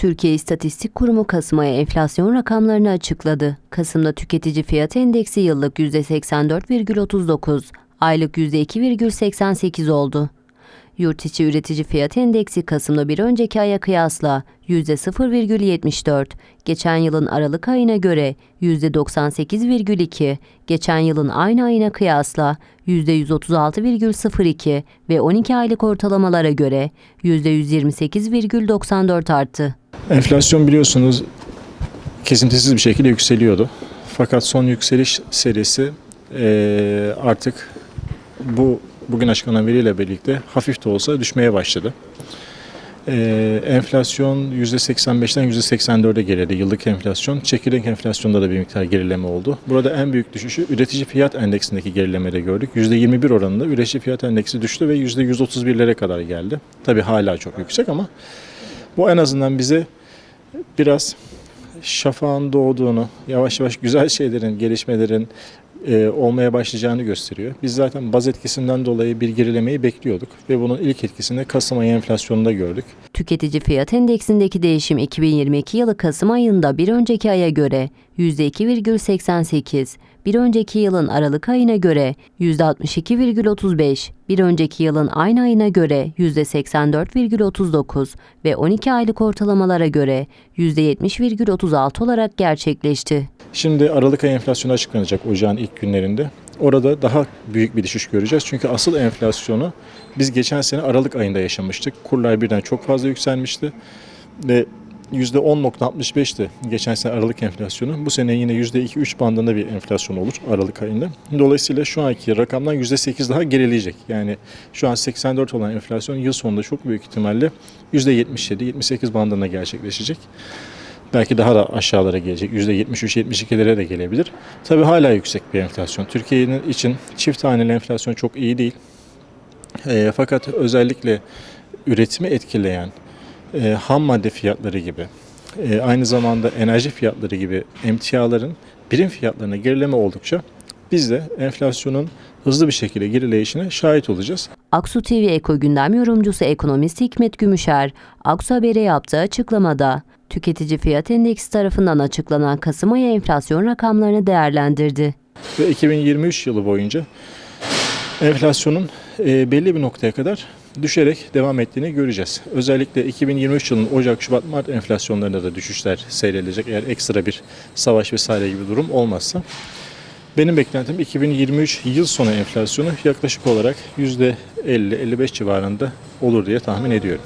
Türkiye İstatistik Kurumu Kasım ayı enflasyon rakamlarını açıkladı. Kasım'da tüketici fiyat endeksi yıllık %84,39, aylık %2,88 oldu. Yurt içi üretici fiyat endeksi Kasım'da bir önceki aya kıyasla %0,74, geçen yılın Aralık ayına göre %98,2, geçen yılın aynı ayına kıyasla %136,02 ve 12 aylık ortalamalara göre %128,94 arttı. Enflasyon biliyorsunuz kesintisiz bir şekilde yükseliyordu. Fakat son yükseliş serisi eee, artık bu bugün açıklanan veriyle birlikte hafif de olsa düşmeye başladı. Eee, enflasyon %85'ten %84'e geriledi yıllık enflasyon. Çekirdek enflasyonda da bir miktar gerileme oldu. Burada en büyük düşüşü üretici fiyat endeksindeki gerilemede gördük. %21 oranında üretici fiyat endeksi düştü ve %131'lere kadar geldi. Tabii hala çok yüksek ama bu en azından bize biraz şafağın doğduğunu, yavaş yavaş güzel şeylerin, gelişmelerin e, olmaya başlayacağını gösteriyor. Biz zaten baz etkisinden dolayı bir gerilemeyi bekliyorduk ve bunun ilk etkisini Kasım ayı enflasyonunda gördük. Tüketici fiyat endeksindeki değişim 2022 yılı Kasım ayında bir önceki aya göre %2,88, bir önceki yılın Aralık ayına göre %62,35, bir önceki yılın aynı ayına göre %84,39 ve 12 aylık ortalamalara göre %70,36 olarak gerçekleşti. Şimdi Aralık ayı enflasyonu açıklanacak ocağın ilk günlerinde. Orada daha büyük bir düşüş göreceğiz. Çünkü asıl enflasyonu biz geçen sene Aralık ayında yaşamıştık. Kurlar birden çok fazla yükselmişti. Ve %10.65'ti geçen sene Aralık enflasyonu. Bu sene yine %2-3 bandında bir enflasyon olur Aralık ayında. Dolayısıyla şu anki rakamdan %8 daha gerileyecek. Yani şu an 84 olan enflasyon yıl sonunda çok büyük ihtimalle %77-78 bandında gerçekleşecek. Belki daha da aşağılara gelecek. %73-72'lere de gelebilir. Tabii hala yüksek bir enflasyon. Türkiye'nin için çift haneli enflasyon çok iyi değil. E, fakat özellikle üretimi etkileyen e, ham madde fiyatları gibi, e, aynı zamanda enerji fiyatları gibi emtiaların birim fiyatlarına gerileme oldukça biz de enflasyonun hızlı bir şekilde gerileyişine şahit olacağız. Aksu TV Eko Gündem Yorumcusu ekonomist Hikmet Gümüşer, Aksu Haber'e yaptığı açıklamada, tüketici fiyat endeksi tarafından açıklanan Kasım ayı enflasyon rakamlarını değerlendirdi. Ve 2023 yılı boyunca enflasyonun e, belli bir noktaya kadar düşerek devam ettiğini göreceğiz. Özellikle 2023 yılının Ocak, Şubat, Mart enflasyonlarında da düşüşler seyredilecek eğer ekstra bir savaş vesaire gibi durum olmazsa. Benim beklentim 2023 yıl sonu enflasyonu yaklaşık olarak %50-55 civarında olur diye tahmin ediyorum.